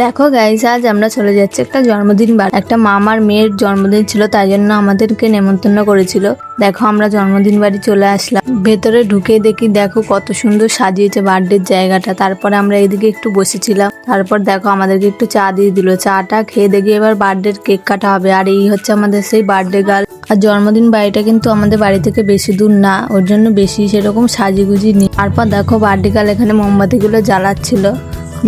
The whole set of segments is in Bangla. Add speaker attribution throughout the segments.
Speaker 1: দেখো গাইজ আজ আমরা চলে যাচ্ছি একটা জন্মদিন বার একটা মামার মেয়ের জন্মদিন ছিল, তাই জন্য আমাদেরকে নেমন্তন্ন করেছিল। দেখো আমরা জন্মদিন বাড়ি চলে আসলাম। ভেতরে ঢুকে দেখি, দেখো কত সুন্দর সাজিয়েছে বার্থডের জায়গাটা। তারপরে আমরা এদিকে একটু বসেছিলাম। তারপর দেখো আমাদেরকে একটু চা দিয়ে দিল। চাটা খেয়ে দেখি এবার বার্থডের কেক কাটা হবে। আর এই হচ্ছে আমাদের সেই বার্থডে গার্ল আর জন্মদিন বাড়িটা কিন্তু আমাদের বাড়ি থেকে বেশি দূর না, ওর জন্য বেশি সেরকম সাজিগুজি নেই। তারপর দেখো বার্থডে গার্ল এখানে মোমবাতিগুলো জ্বালাচ্ছিল।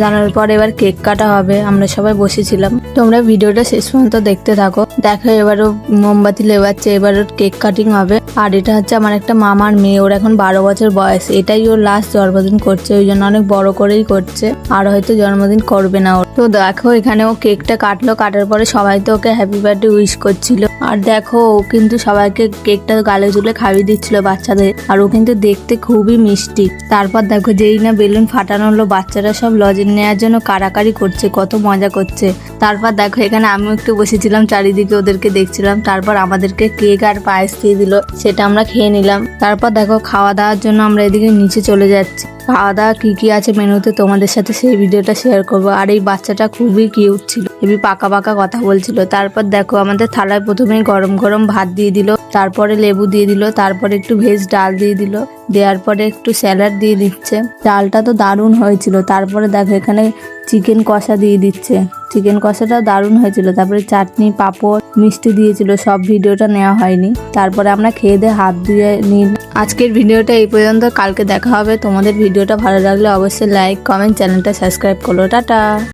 Speaker 1: জানার পর এবার কেক কাটা হবে, আমরা সবাই বসেছিলাম। তোমরা ভিডিওটা শেষ পর্যন্ত দেখতে থাকো। দেখো এবারও মোমবাতি লেবাচ্ছে এবার ওর কেক কাটিং হবে। আর এটা হচ্ছে আমার একটা মামার মেয়ে, ওর এখন বারো বছর বয়স। এটাই ওর লাস্ট জন্মদিন করছে, ওই জন্য অনেক বড় করেই করছে। আর হয়তো জন্মদিন করবে না ওর তো দেখো এখানে ও কেকটা কাটলো। কাটার পরে সবাই তো ওকে হ্যাপি বার্থডে উইশ করছিল। আর দেখো, ও কিন্তু সবাইকে কেকটা গালে তুলে খাইয়ে দিচ্ছিল বাচ্চাদের। আর ও কিন্তু দেখতে খুবই মিষ্টি। তারপর দেখো, যেই না বেলুন ফাটানো হলো, বাচ্চারা সব লজেন নেওয়ার জন্য কারাকারি করছে, কত মজা করছে। তারপর দেখো, এখানে আমিও একটু বসেছিলাম, চারিদিকে ওদেরকে দেখছিলাম। তারপর আমাদেরকে কেক আর পায়েস দিয়ে দিল, সেটা আমরা খেয়ে নিলাম। তারপর দেখো, খাওয়া দাওয়ার জন্য আমরা এদিকে নিচে চলে যাচ্ছি। খাওয়া দাওয়া কী কী আছে মেনুতে তোমাদের সাথে সেই ভিডিওটা শেয়ার করব। আর এই বাচ্চাটা খুবই কিউট ছিল। হেবি পাকা পাকা কথা বলছিল। তারপর দেখো আমাদের থালায় প্রথমেই গরম গরম ভাত দিয়ে দিল, তারপরে লেবু দিয়ে দিল, তারপরে একটু ভেজ ডাল দিয়ে দিল, দেওয়ার পরে একটু স্যালাড দিয়ে দিচ্ছে। ডালটা তো দারুণ হয়েছিল, তারপরে দেখো এখানে চিকেন কষা দিয়ে দিচ্ছে। চিকেন কষাটাও দারুণ হয়েছিল, তারপরে চাটনি, পাঁপড়, মিষ্টি দিয়েছিল, সব ভিডিওটা নেওয়া হয়নি। তারপরে আমরা খেয়ে দিয়ে হাত ধুয়ে নিল আজকের ভিডিওটা এই পর্যন্ত, কালকে দেখা হবে। তোমাদের ভিডিওটা ভালো লাগলে অবশ্যই লাইক কমেন্ট চ্যানেলটা সাবস্ক্রাইব করো। টাটা!